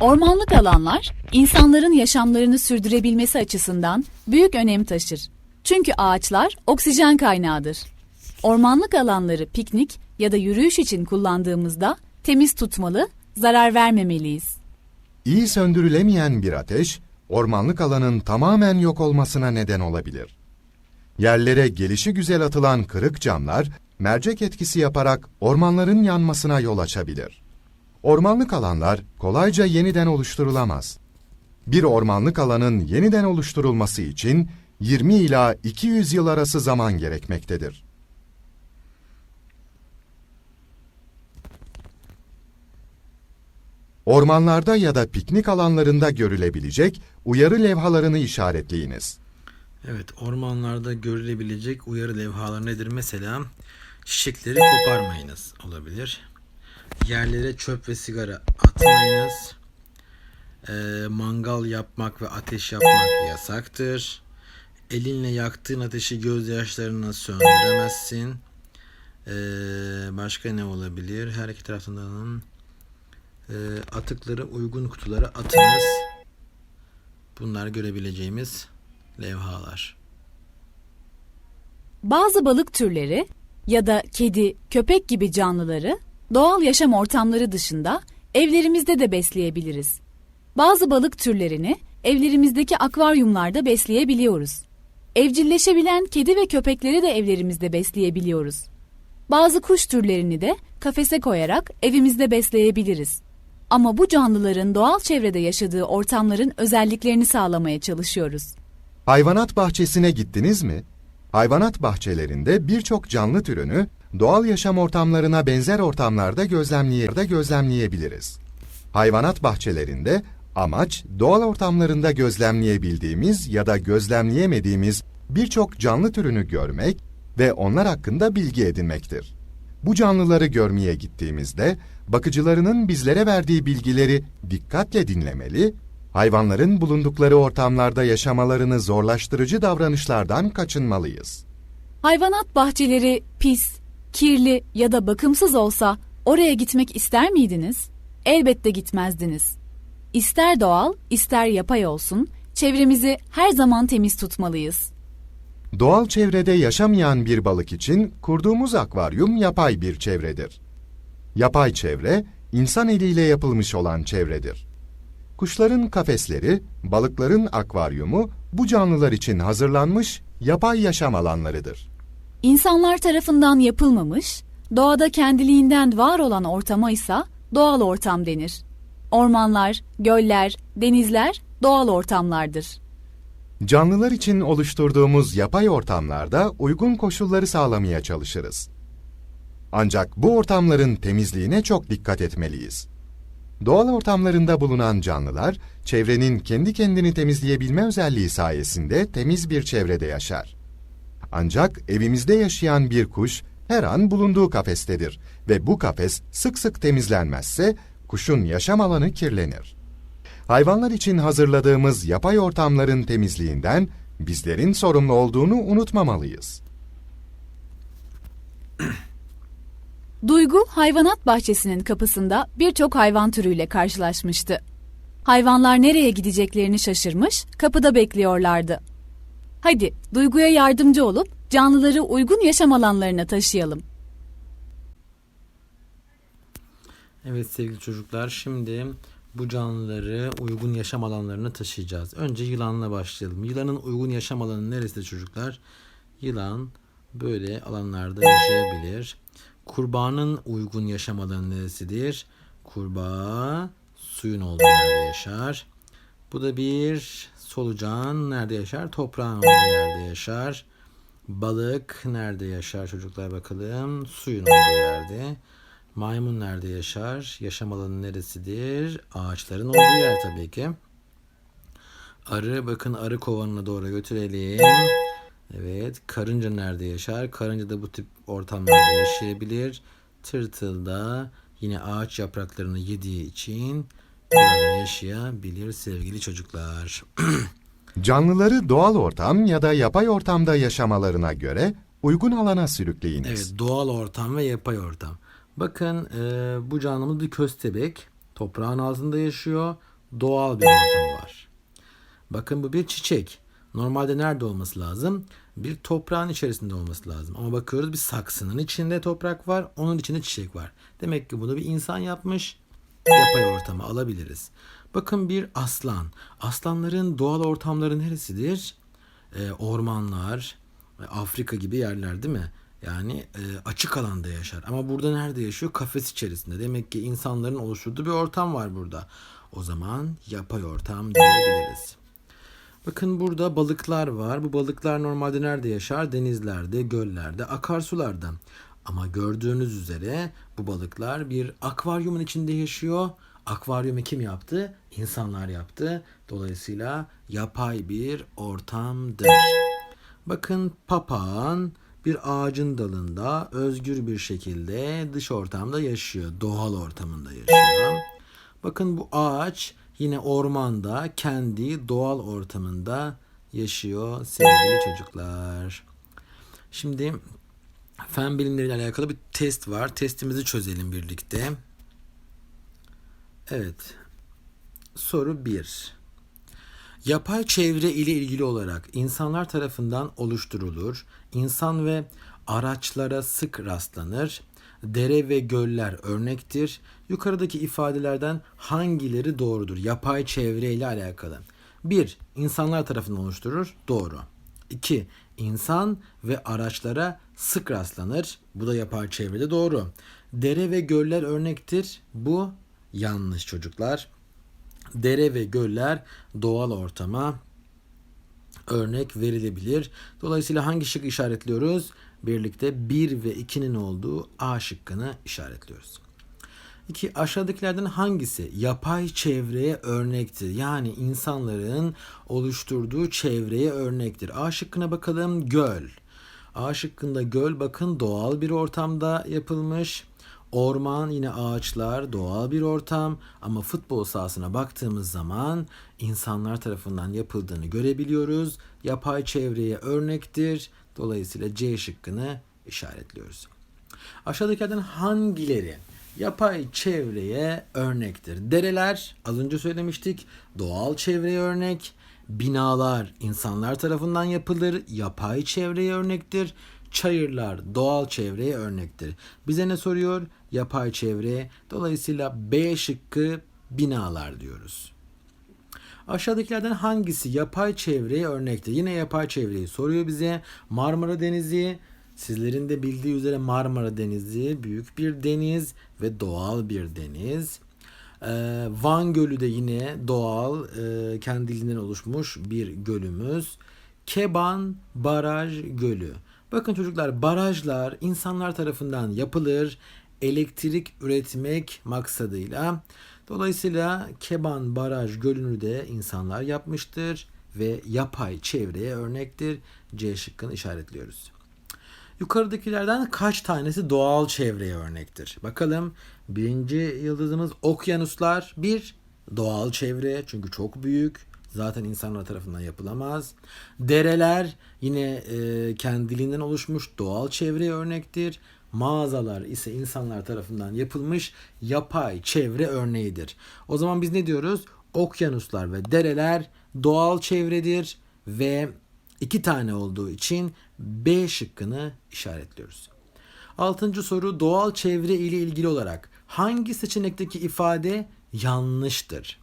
Ormanlık alanlar, insanların yaşamlarını sürdürebilmesi açısından büyük önem taşır. Çünkü ağaçlar oksijen kaynağıdır. Ormanlık alanları piknik ya da yürüyüş için kullandığımızda temiz tutmalı, zarar vermemeliyiz. İyi söndürülemeyen bir ateş, ormanlık alanın tamamen yok olmasına neden olabilir. Yerlere gelişi güzel atılan kırık camlar, mercek etkisi yaparak ormanların yanmasına yol açabilir. Ormanlık alanlar kolayca yeniden oluşturulamaz. Bir ormanlık alanın yeniden oluşturulması için 20 ila 200 yıl arası zaman gerekmektedir. Ormanlarda ya da piknik alanlarında görülebilecek uyarı levhalarını işaretleyiniz. Evet, ormanlarda görülebilecek uyarı levhaları nedir? Mesela çiçekleri koparmayınız olabilir. Yerlere çöp ve sigara atmayınız. Ee, mangal yapmak ve ateş yapmak yasaktır. Elinle yaktığın ateşi gözyaşlarına söndüremezsin. Ee, başka ne olabilir? Her iki tarafından e, atıkları uygun kutulara atınız. Bunlar görebileceğimiz levhalar. Bazı balık türleri ya da kedi, köpek gibi canlıları doğal yaşam ortamları dışında evlerimizde de besleyebiliriz. Bazı balık türlerini evlerimizdeki akvaryumlarda besleyebiliyoruz. Evcilleşebilen kedi ve köpekleri de evlerimizde besleyebiliyoruz. Bazı kuş türlerini de kafese koyarak evimizde besleyebiliriz. Ama bu canlıların doğal çevrede yaşadığı ortamların özelliklerini sağlamaya çalışıyoruz. Hayvanat bahçesine gittiniz mi? Hayvanat bahçelerinde birçok canlı türünü doğal yaşam ortamlarına benzer ortamlarda gözlemleye gözlemleyebiliriz. Hayvanat bahçelerinde amaç doğal ortamlarında gözlemleyebildiğimiz ya da gözlemleyemediğimiz birçok canlı türünü görmek ve onlar hakkında bilgi edinmektir. Bu canlıları görmeye gittiğimizde bakıcılarının bizlere verdiği bilgileri dikkatle dinlemeli, hayvanların bulundukları ortamlarda yaşamalarını zorlaştırıcı davranışlardan kaçınmalıyız. Hayvanat bahçeleri pis, kirli ya da bakımsız olsa oraya gitmek ister miydiniz? Elbette gitmezdiniz. İster doğal, ister yapay olsun, çevremizi her zaman temiz tutmalıyız. Doğal çevrede yaşamayan bir balık için kurduğumuz akvaryum yapay bir çevredir. Yapay çevre, insan eliyle yapılmış olan çevredir. Kuşların kafesleri, balıkların akvaryumu bu canlılar için hazırlanmış yapay yaşam alanlarıdır. İnsanlar tarafından yapılmamış, doğada kendiliğinden var olan ortama ise doğal ortam denir. Ormanlar, göller, denizler doğal ortamlardır. Canlılar için oluşturduğumuz yapay ortamlarda uygun koşulları sağlamaya çalışırız. Ancak bu ortamların temizliğine çok dikkat etmeliyiz. Doğal ortamlarında bulunan canlılar, çevrenin kendi kendini temizleyebilme özelliği sayesinde temiz bir çevrede yaşar. Ancak evimizde yaşayan bir kuş her an bulunduğu kafestedir ve bu kafes sık sık temizlenmezse kuşun yaşam alanı kirlenir. Hayvanlar için hazırladığımız yapay ortamların temizliğinden bizlerin sorumlu olduğunu unutmamalıyız. Duygu hayvanat bahçesinin kapısında birçok hayvan türüyle karşılaşmıştı. Hayvanlar nereye gideceklerini şaşırmış, kapıda bekliyorlardı. Hadi Duygu'ya yardımcı olup canlıları uygun yaşam alanlarına taşıyalım. Evet sevgili çocuklar şimdi bu canlıları uygun yaşam alanlarına taşıyacağız. Önce yılanla başlayalım. Yılanın uygun yaşam alanı neresi çocuklar? Yılan böyle alanlarda yaşayabilir. Kurbağanın uygun yaşam alanı neresidir? Kurbağa suyun olduğu yerde yaşar. Bu da bir solucan nerede yaşar? Toprağın olduğu yerde yaşar. Balık nerede yaşar çocuklar bakalım? Suyun olduğu yerde. Maymun nerede yaşar? Yaşam alanı neresidir? Ağaçların olduğu yer tabii ki. Arı bakın arı kovanına doğru götürelim. Evet karınca nerede yaşar? Karınca da bu tip ortamlarda yaşayabilir. Tırtıl da yine ağaç yapraklarını yediği için yaşayabilir sevgili çocuklar. Canlıları doğal ortam ya da yapay ortamda yaşamalarına göre uygun alana sürükleyiniz. Evet doğal ortam ve yapay ortam. Bakın e, bu canlımız bir köstebek. Toprağın altında yaşıyor. Doğal bir ortamı var. Bakın bu bir çiçek. Normalde nerede olması lazım? Bir toprağın içerisinde olması lazım. Ama bakıyoruz bir saksının içinde toprak var. Onun içinde çiçek var. Demek ki bunu bir insan yapmış. Yapay ortama alabiliriz. Bakın bir aslan. Aslanların doğal ortamları neresidir? Ee, ormanlar, e, Afrika gibi yerler değil mi? Yani e, açık alanda yaşar. Ama burada nerede yaşıyor? Kafes içerisinde. Demek ki insanların oluşturduğu bir ortam var burada. O zaman yapay ortam diyebiliriz. Bakın burada balıklar var. Bu balıklar normalde nerede yaşar? Denizlerde, göllerde, akarsularda. Ama gördüğünüz üzere bu balıklar bir akvaryumun içinde yaşıyor. Akvaryumu kim yaptı? İnsanlar yaptı. Dolayısıyla yapay bir ortamdır. Bakın papağan bir ağacın dalında özgür bir şekilde dış ortamda yaşıyor. Doğal ortamında yaşıyor. Bakın bu ağaç yine ormanda kendi doğal ortamında yaşıyor sevgili çocuklar. Şimdi fen bilimleriyle alakalı bir test var. Testimizi çözelim birlikte. Evet. Soru 1. Yapay çevre ile ilgili olarak insanlar tarafından oluşturulur. İnsan ve araçlara sık rastlanır. Dere ve göller örnektir. Yukarıdaki ifadelerden hangileri doğrudur? Yapay çevre ile alakalı. 1. İnsanlar tarafından oluşturur. Doğru. 2. İnsan ve araçlara sık rastlanır. Bu da yapay çevrede doğru. Dere ve göller örnektir. Bu yanlış çocuklar. Dere ve göller doğal ortama örnek verilebilir. Dolayısıyla hangi şık işaretliyoruz? Birlikte 1 ve 2'nin olduğu A şıkkını işaretliyoruz. 2. Aşağıdakilerden hangisi yapay çevreye örnektir? Yani insanların oluşturduğu çevreye örnektir. A şıkkına bakalım göl. A şıkkında göl bakın doğal bir ortamda yapılmış. Orman yine ağaçlar doğal bir ortam ama futbol sahasına baktığımız zaman insanlar tarafından yapıldığını görebiliyoruz. Yapay çevreye örnektir. Dolayısıyla C şıkkını işaretliyoruz. Aşağıdakilerden hangileri yapay çevreye örnektir? Dereler az önce söylemiştik doğal çevreye örnek. Binalar insanlar tarafından yapılır, yapay çevreye örnektir. Çayırlar doğal çevreye örnektir. Bize ne soruyor? Yapay çevre. Dolayısıyla B şıkkı binalar diyoruz. Aşağıdakilerden hangisi yapay çevreye örnektir? Yine yapay çevreyi soruyor bize. Marmara Denizi, sizlerin de bildiği üzere Marmara Denizi büyük bir deniz ve doğal bir deniz. Ee, Van Gölü de yine doğal, e, kendiliğinden oluşmuş bir gölümüz. Keban Baraj Gölü. Bakın çocuklar barajlar insanlar tarafından yapılır elektrik üretmek maksadıyla. Dolayısıyla Keban Baraj Gölü'nü de insanlar yapmıştır ve yapay çevreye örnektir. C şıkkını işaretliyoruz. Yukarıdakilerden kaç tanesi doğal çevreye örnektir? Bakalım birinci yıldızımız okyanuslar. Bir doğal çevre çünkü çok büyük. Zaten insanlar tarafından yapılamaz. Dereler yine e, kendiliğinden oluşmuş doğal çevreye örnektir. Mağazalar ise insanlar tarafından yapılmış yapay çevre örneğidir. O zaman biz ne diyoruz? Okyanuslar ve dereler doğal çevredir ve iki tane olduğu için B şıkkını işaretliyoruz. Altıncı soru doğal çevre ile ilgili olarak hangi seçenekteki ifade yanlıştır?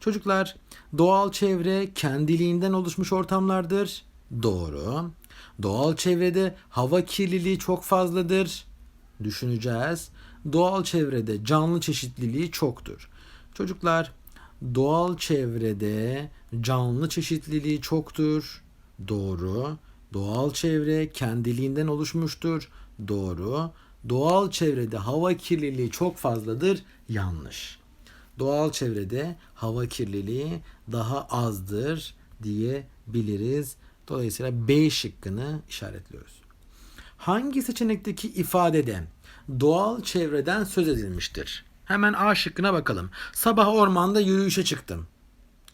Çocuklar doğal çevre kendiliğinden oluşmuş ortamlardır. Doğru. Doğal çevrede hava kirliliği çok fazladır. Düşüneceğiz. Doğal çevrede canlı çeşitliliği çoktur. Çocuklar doğal çevrede canlı çeşitliliği çoktur. Doğru. Doğal çevre kendiliğinden oluşmuştur. Doğru. Doğal çevrede hava kirliliği çok fazladır. Yanlış. Doğal çevrede hava kirliliği daha azdır diyebiliriz. Dolayısıyla B şıkkını işaretliyoruz. Hangi seçenekteki ifadede doğal çevreden söz edilmiştir? Hemen A şıkkına bakalım. Sabah ormanda yürüyüşe çıktım.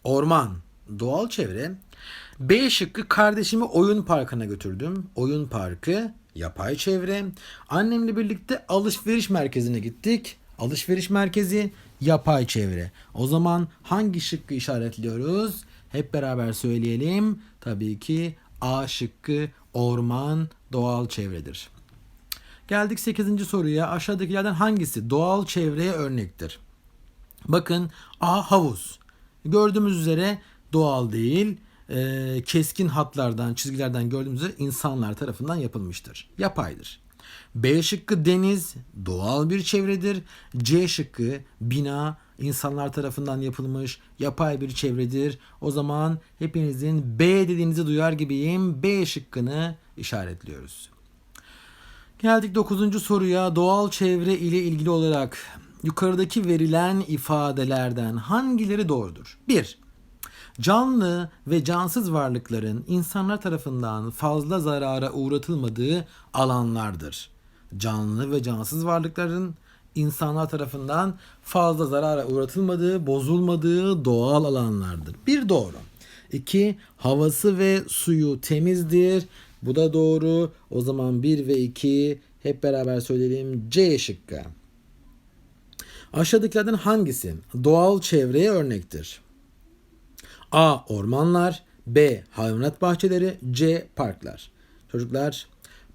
Orman, doğal çevre. B şıkkı kardeşimi oyun parkına götürdüm. Oyun parkı, yapay çevre. Annemle birlikte alışveriş merkezine gittik. Alışveriş merkezi yapay çevre. O zaman hangi şıkkı işaretliyoruz? Hep beraber söyleyelim. Tabii ki A şıkkı orman doğal çevredir. Geldik 8. soruya. Aşağıdakilerden hangisi doğal çevreye örnektir? Bakın A havuz. Gördüğümüz üzere doğal değil, e, keskin hatlardan, çizgilerden gördüğümüz üzere insanlar tarafından yapılmıştır. Yapaydır. B şıkkı deniz, doğal bir çevredir. C şıkkı bina, insanlar tarafından yapılmış, yapay bir çevredir. O zaman hepinizin B dediğinizi duyar gibiyim. B şıkkını işaretliyoruz. Geldik 9. soruya. Doğal çevre ile ilgili olarak yukarıdaki verilen ifadelerden hangileri doğrudur? 1. Canlı ve cansız varlıkların insanlar tarafından fazla zarara uğratılmadığı alanlardır. Canlı ve cansız varlıkların insanlar tarafından fazla zarara uğratılmadığı, bozulmadığı doğal alanlardır. Bir doğru. 2. Havası ve suyu temizdir. Bu da doğru. O zaman 1 ve 2 hep beraber söyleyelim. C şıkkı. Aşağıdakilerden hangisi doğal çevreye örnektir? A. Ormanlar B. Hayvanat bahçeleri C. Parklar Çocuklar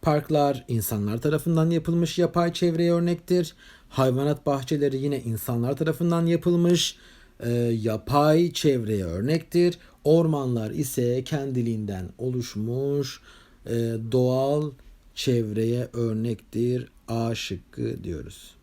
parklar insanlar tarafından yapılmış yapay çevreye örnektir. Hayvanat bahçeleri yine insanlar tarafından yapılmış e, yapay çevreye örnektir. Ormanlar ise kendiliğinden oluşmuş e, doğal çevreye örnektir. A şıkkı diyoruz.